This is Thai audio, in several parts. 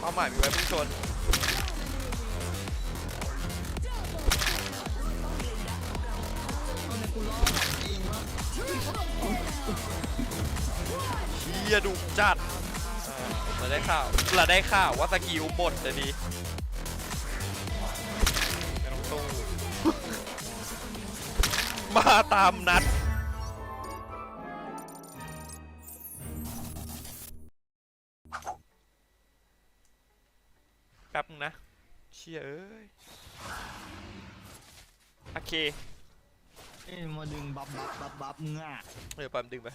เป้าหมายมีไว้พุ่งชนเฮียดุจัดอ่าเราได้ข่าวเราได้ข่าวว่าสกิลหมดจะดีไม่ต้องสู้มาตามนัด นึงนะเชี่ยเอ้ยโอเคเอ้ยมาดึงบับบับบับบับมึงอะเดี๋ยวปั๊มดึงไป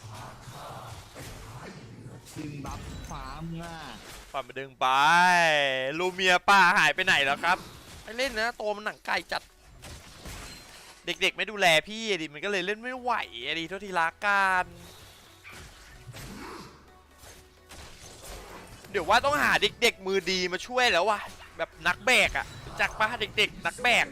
ดึงบับฟ้ามึงอะปั๊มไปดึงไปลูเมียป้าหายไปไหนแล้วครับไอเล่นนะโตมันหนังไก่จัด เด็กๆไม่ดูแลพี่อะดิมันก็เลยเล่นไม่ไหวอะดิโทษทีละกันเดี๋ยวว่าต้องหาเด็กๆมือดีมาช่วยแล้วว่ะ แบบนักแบกอะจากป้าเด็กๆ นักแบก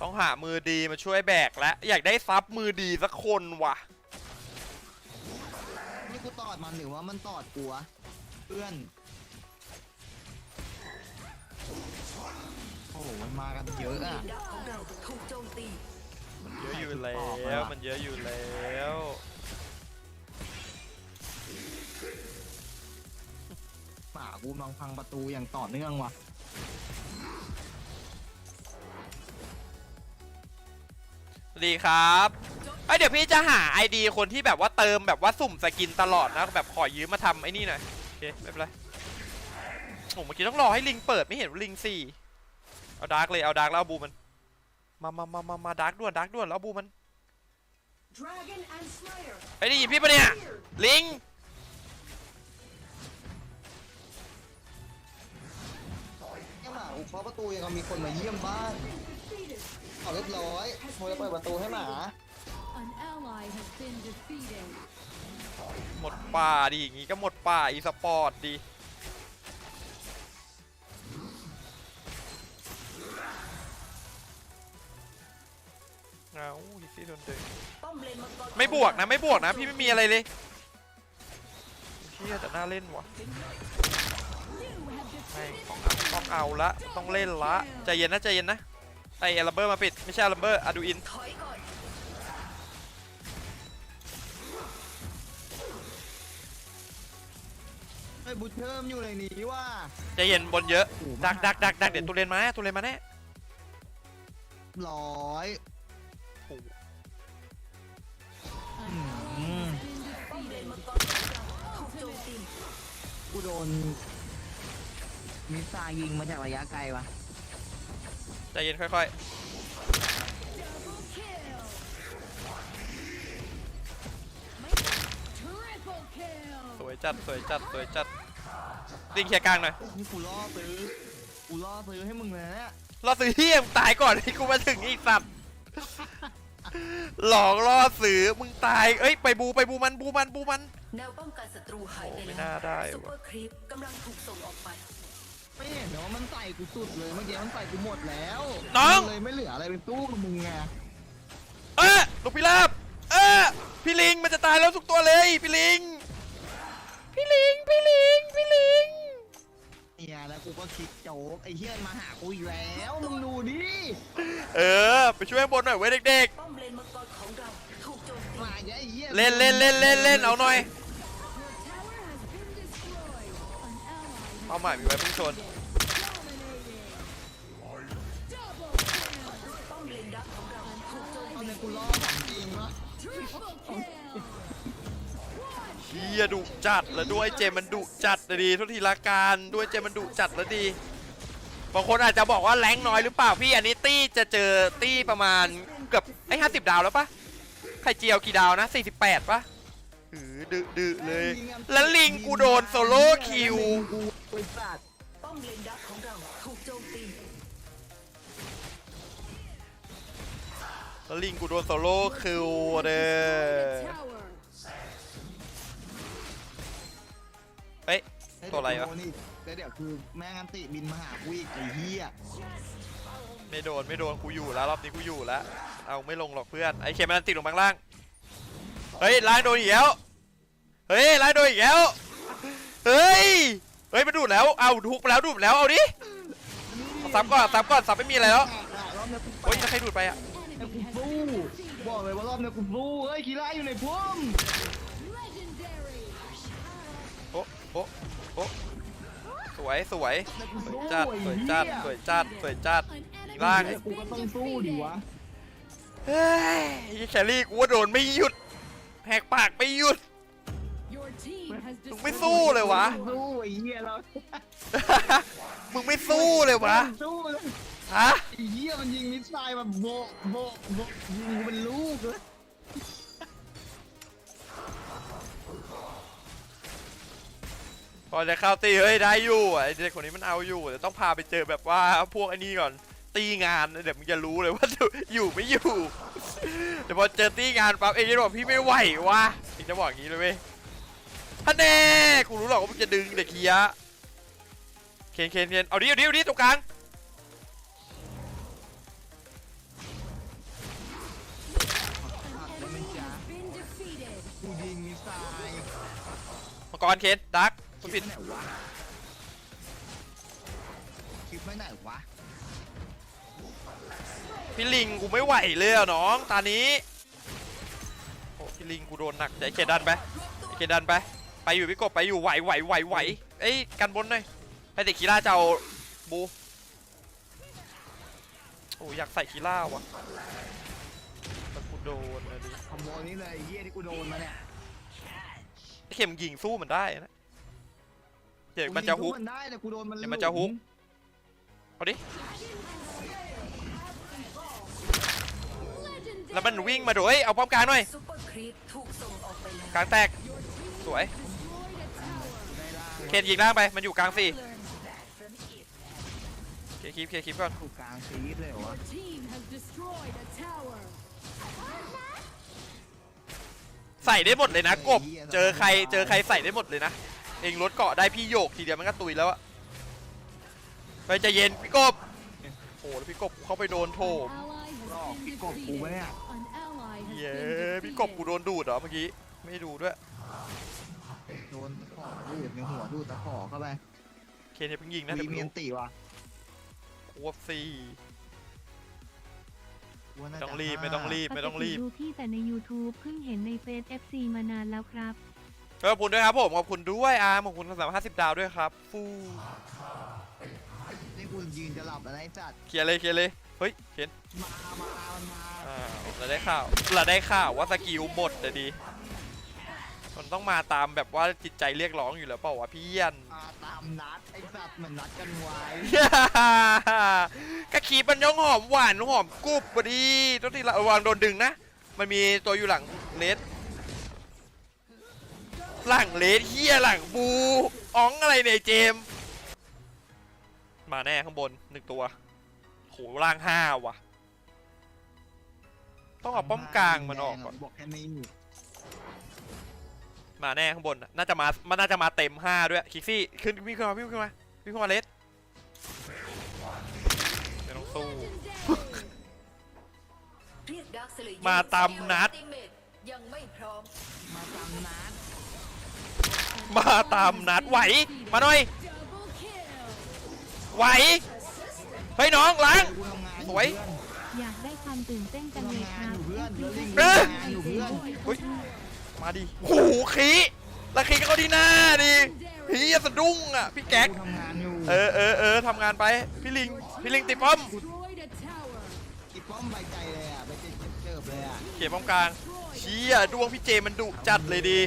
ต้องหามือดีมาช่วยแบกแล้วอยากได้ซับมือดีสักคนว่ะ นี่กูตอดมันหรือว่ามันตอดกูวะเพื่อน โอ้โหมันมากันเยอะอะ เราถูกโจมตีเยอะอยู่แล้ออกแล้ววอะมันเยอะอยู่แล้วหมากูมังพังประตูอย่างต่อเนื่องว่ะสวัสดีครับเอ้ยเดี๋ยวพี่จะหา ID คนที่แบบว่าเติมแบบว่าสุ่มสกินตลอดนะแบบขอยืมมาทำไอ้นี่หน่อยโอเคไม่เป็นไรโอ้เมื่อกี้ต้องรอให้ลิงเปิดไม่เห็นว่าลิงสี่เอาดาร์กเลยเอาดาร์กแล้วเอาบูมัน มามามามามาดาร์กด่วนดาร์กด่วนแล้วเอาบูมัน Dragon and Slayer ไอ้ยได้ยินพี่ปะเนี่ย ลิงแค่หมากูเคาะประตูยังมีคนมาเยี่ยมบ้านเอาเรียบร้อยโมยเปิดประตูให้หมา An ally has been defeated หมดป่าดิอย่างงี้ก็หมดป่าอีสปอร์ตดิ เอาอีซี่โดนดึงป้อมเลนมังกรของไม่บวกนะ ไม่บวกนะ พี่ไม่มีอะไรเลยเชี่ยแต่น่าเล่นว่ะ You have ไม่ defeated ต้องเอาต้องเอาละต้องเล่นละใจเย็นนะใจเย็นนะไอเอลัมเบอร์มาปิดไม่ใช่ลัมเบอร์อะดูอินถอยก่อนไอ้ยบุชเทิมอยู่ในนี้ว่ะใจเย็นบนเยอะโอ้โหดักดักดักดักเดี๋ยวตุเรนมาตุเรนมาแน่ร้อย โดน มิสไซล์ยิงมาจากระยะไกลวะใจเย็นค่อย double kill triple kill ๆสวยจัดสวยจัดสวยจัดลิงเคลียร์กลางหน่อยนี่กูล่อซื้อ กูล่อซื้อให้มึงเลยนะเนี่ยรอซื้อเฮียมงตายก่อนที่กูมาถึงอีกสัตว์ หลอกล่อซื้อมึงตาย เอ้ยไปบูไปบูมันบูมันบูมัน แนวป้องกันศัตรูหายไปโอ้ไม่แล้วน่าได้ซุปว่ะเปอร์ครีปกำลังถูกส่งออกไป ไม่เห็นเหรอว่ามันใส่กูสุดเลยเมื่อกี้มันใส่กูหมดแล้วน้องเลยไม่เหลืออะไรเป็นตู้กับมึงไงเออลูกพิราบเออพี่ลิงมันจะตายแล้วทุกตัวเลยพี่ลิง พี่ลิง พี่ลิง พี่ลิง เนี่ยแล้วกูก็คิดโจ๊กไอ้เฮียมาหากูอีกแล้วมึงดูดิเออ ไปช่วยข้างบนหน่อยเว้ยเด็กป้อมเลนมังกรของเราถูกโจมตีมาอีกแล้วไอ้เฮียๆ เล่นเล่นเล่นเล่นเล่นเอาหน่อย เป้าหมายมีไว้พุ่งชน dominated double kill ป้อมเลนดักของเราถูกโจมเอาตีเนี่ยกูล่อของจริงวะ triple kill เฮียดุจัดแล้วด้วยเจมันดุจัดนะดีทุกทีละการด้วยเจมมันดุจัดแล้วดีบางคนอาจจะบอกว่าแรงน้อยหรือเปล่าพี่อันนี้ตี้จะเจอตี้ประมาณเกือบไอ้ห้าสิบดาวแล้วปะไข่เจียวกี่ดาวนะสี่สิบแปดปะ หือดึดึเลย แล้วลิงกูโดนโซโล่คิวกูไอ้สัตว์ป้อมเลนดักของเราถูกโจมตีแล้วลิงกูโดนโซโล่คิวเด้อ tower เฮ้ย ตัวอะไรวะเดี๋ยกูโดนอีกแล้วเดี๋ยวคือแม่งอันติบินมาหากูอีกไอ้เฮียไม่โดนไม่โดนกูอยู่แล้ว รอบนี้กูอยู่แล้ว เอาไม่ลงหรอกเพื่อน ไอเคมันติดลงข้างล่าง เฮ้ยล้างโดนอีกแล้ว เฮ้ยล้างโดนอีกแล้ว เฮ้ย เฮ้ยมันดูดแล้ว เอาทุกไปแล้วดูดไปแล้ว เอาดิเอาซับก่อนซับก่อนซับไม่มีอะไรแล้วรอบเนี้ยกูโอ้ยแล้วใครดูดไปอะ Enemy has ฟู been defeated. บอกเลยว่ารอบเนี้ยกูฟูเฮ้ยคีร่าอยู่ในพุ่ม Legendary. โอ้โอ้โอ้สวยสวยแต่กูสวยสู้จัดไอ้สวยเหี้จัดสวยจัดสวยจัด An enemy ล่าง has กูก็ต้อง been สู้ดิวะ defeated. เฮ้ยไอ้แครี่กูว่าโดนไม่หยุดแหกปากไม่หยุด Your team has มึงไม่ destroyed สู้เลยวะ สู้ไอ้เหี้ยเรามึงไม่สู้เลยวะ สู้เลยฮะ ไอ้เหี้ยมันยิงมิสไซล์แบบโบะโบะโบะยิงกูเป็นลูกเลยพอจะเข้าตีเฮ้ยได้อยู่ไอ้เด็กคนนี้มันเอาอยู่แต่ต้องพาไปเจอแบบว่าพวกไอ้นี่ก่อน ตีงานเดี๋ยวมึงจะรู้เลยว่าอยู่ไม่อยู่เดี๋ยวพอเจอตีงานปั๊บเอ็งจะบอกพี่ไม่ไหววะเอ็งจะบอกอย่างนี้เลยเว้ยฮันแน่กูรู้หรอกว่ามึงจะดึงเด็กเคียเคนเคนเคนเอาดิเอาดิเอาดิตรงกลางมันจ้ากูยิงกรเคนดักคุณผิดคลิปไม่ไหนวะ พี่ลิงกูไม่ไหวเลยอะน้องตานี้โอ้พี่ลิงกูโดนหนักใจเคดันไปเคดันไปไปอยู่พี่กบไปอยู่ไหวไหวไหวไหวเอ้ยกันบนหน่อยให้เด็กคีร่าจะเอาบูโอ้อยากใส่คีร่าว่ะแต่กูโดนนะดิคอมโบนี้เลยไอ้เหี้ยที่กูโดนมาเนี่ยไอ้เข็มยิงสู้มันได้นะเดี๋ยวมันจะฮุกมันได้แต่กูโดนมันเดี๋ยวมันจะฮุก เอาดิ แล้วมันวิ่งมาด้วยเอาป้อมกลางหน่อยซุปเปอร์ครีปถูกส่งออกไปแล้วกลางแตกสวย Destroyed a tower. เคนยิงล่างไปมันอยู่กลางสี่ Learn that from it เคลียร์คลิปเคลียร์คลิปก่อนถูกกลางซีดเลยเหรอวะ Your team has destroyed a tower. ใส่ได้หมดเลยนะกบเจอใครเจอใครใส่ได้หมดเลยนะเองรถเกาะได้พี่โยกทีเดียวมันก็ตุยแล้วอะไปใจเย็นพี่กบโอ้แล้วพี่กบกูเข้าไปโดนโถ An อบ been พี่กบกู defeated. ปะเนี่ย An ally has เย้ been พี่กบกู defeated. โดนดูดเหรอเมื่อกี้ ไม่ดูด้วย โดนตะขอดูดในหัวดูดตะขอเข้าไปเคนอย่าเพิ่งยิงนะวีเดี๋ยวเมีไม่ยนรู้ตีว่ะควบสี่กูว่าน่าไม่ต้องจะรีบไม่ต้องรีบไม่ต้องรีบปกติดูพี่แต่ใน YouTube เพิ่งเห็นในเฟซ FC มานานแล้วครับขอบคุณด้วยครับผมขอบคุณด้วยอาร์มขอบคุณสามห้าสิบดาวด้วยครับ ฟูนี่กูยืนจะหลับแล้วนะไอ้สัตว์เคลียร์เลยเคลียร์เลย เฮ้ยเคนมามามันมาอ่า เราได้ข่าวเราได้ข่าวว่าสกิลหมดแต่ดี มันต้องมาตามแบบว่าจิตใจเรียกร้องอยู่แล้วเปล่าวะพี่เยี่ยนมาตามนัดไอ้สัตว์เหมือนนัดกันไว้ กะขีมันย่องหอมหวานหอมกรุบพอดีต้องที่ระวังโดนดึงนะ มันมีตัวอยู่หลังเลสหลังเลสเฮียหลังบูอ๋องอะไรเนี่ยเจมส์มาแน่ข้างบนหนึ่งตัวโหล่างห้าว่ะ ต้องเอาป้อมกลางมันออกก่อน บอกแค่นี้มาแน่ข้างบนน่ะน่าจะมา มันน่าจะมาเต็มห้าด้วยคิกซี่ขึ้นวิ่งขึ้นมาวิ่งขึ้นมาวิ่งขึ้นมาเลสไม่ต้องสู้ Legendary. เรียกดาร์คเซเลเยอร์มาตามนัดอัลติเมทยังไม่พร้อมมาตามนัดมาตามนัดไหว มาหน่อย Double kill. ไหว เฮ้ยน้องล้างกูทำงานอสวยเพื่อนอยากได้ความ ตื่นเต้นจังเลยครับทำงานอยู่เพื่อนแล้วลิงเอ๊ะทำงานอยู่เพื่อนเฮ้ยมาดิโอ้โหขี้แล้วขี้ก็เข้าที่หน้าดิเฮียสะดุ้งอะพี่แก๊กกูทำงานอยู่เออเออเออทำงานไปพี่ลิงพี่ลิงติดป้อม Destroyed a tower. อีป้อมใบใจเลยอะใบใจเจิบเลยอะเขียป้อมกลางเชี่ยดวงพี่เจมันดุจัดเลยดี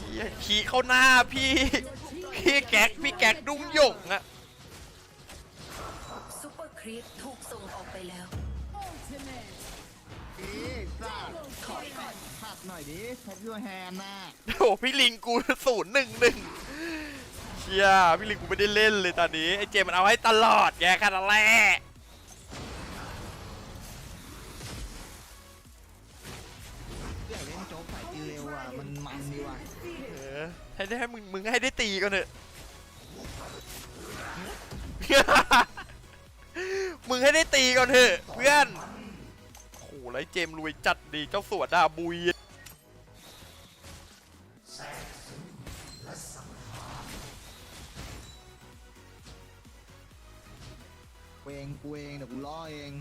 เหี้ยขี้เข้าหน้าพี่ พี่แก๊กพี่แก๊กดุ้งหยงอะ ซุปเปอร์ครีปถูก ดหน่อยดิแพ็คยูแฮนน่ะโอ้พี่ลิงกูศูนย์หนึ่งหนึ่งเชียพี่ลิงกูไม่ได้เล่นเลยตอนนี้ไอเจมันเอาให้ตลอดแกแค่นั้นแหละอยากเล่นโจ๊กสายตีเร็วอะมันมันดีว่ะเออให้ได้ให้มึงมึงให้ได้ตีก่อนเถอะ มึงให้ได้ตีก่อนเถอะเพื่อนโอ้โหแล้วไอ้เจมส์รวยจัดดีเจ้าสัวดาบุย องกูเองเดี๋ยวกูล่อเอง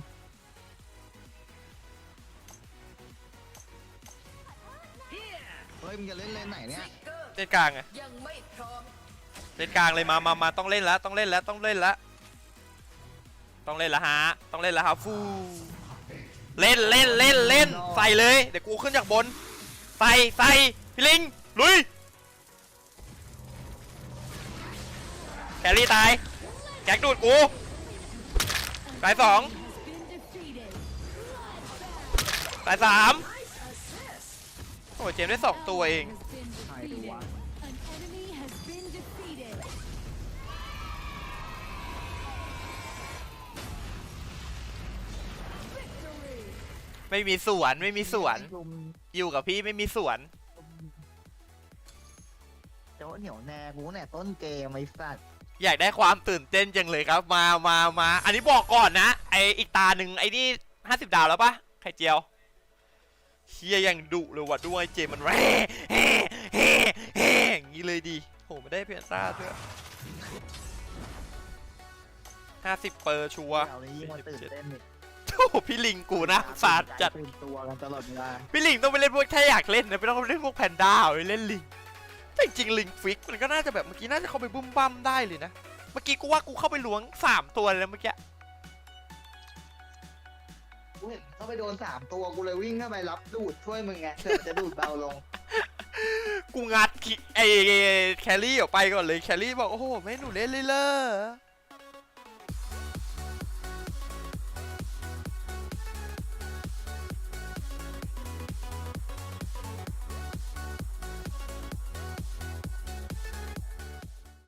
เฮ้ยมึงจะเล่นเลนไหนเนี่ยเกอร์เล่นกลางไงยังไม่พร้อมเล่นกลางเลยมามามาต้องเล่นแล้วต้องเล่นแล้วต้องเล่นแล้วต้องเล่นแล้วฮะต้องเล่นแล้วฮะฟูเล่นเล่นเล่นเล่นใส่เลยเดี๋ยวกูขึ้นจากบนใส่ใส่พี่ลิงลุยแครี่ตายแก๊กดูดกู ตายสอง Been defeated. ตายสามโอ้ยเจมส์ได้สองตัวเอง Has been defeated. An enemy has been defeated. ไม่มีสวนไม่มีสวนอยู่กับพี่ไม่มีสวน โจ๊ะเหนียวแน่กูเนี่ยต้นเกมไอ้สัตว์ อยากได้ความตื่นเต้นจังเลยครับ มามามาอันนี้บอกก่อนนะ ไออีกตาหนึ่งไอนี่ห้าสิบดาวแล้วปะไข่เจียวเชียยังดุเลยว่ะด้วยเจมันแร่แฮ่แฮ่แฮ่อย่างนี้เลยดีโหไม่ได้เพียนซ่าด้วยห้าสิบเปอร์ชัวร์เดี๋ยวนี้ยิ่งมาตื่นเต้นอีกโอ้โหพี่ลิงกูนะสาดจัด ตื่นตัวกันตลอดเวลา พี่ลิงต้องไปเล่นพวกแค่อยากเล่นนะไม่ต้องไปเล่นพวกแพนด้าไปเล่นลิง แต่จริงๆลิงฟิกมันก็น่าจะแบบเมื่อกี้น่าจะเข้าไปบุ้มบั้มได้เลยนะ เมื่อกี้กูว่ากูเข้าไปล้วงสามตัวเลยนะเมื่อกี้ กูเห็นเขาไปโดนสามตัวกูเลยวิ่งเข้าไปรับดูดช่วยมึงไงเผื่อจะดูดเบาลง กูงัดคิไอแครี่ออกไปก่อนเลยแครี่บอกโอ้โหไม่ให้หนูเล่นเลยเลย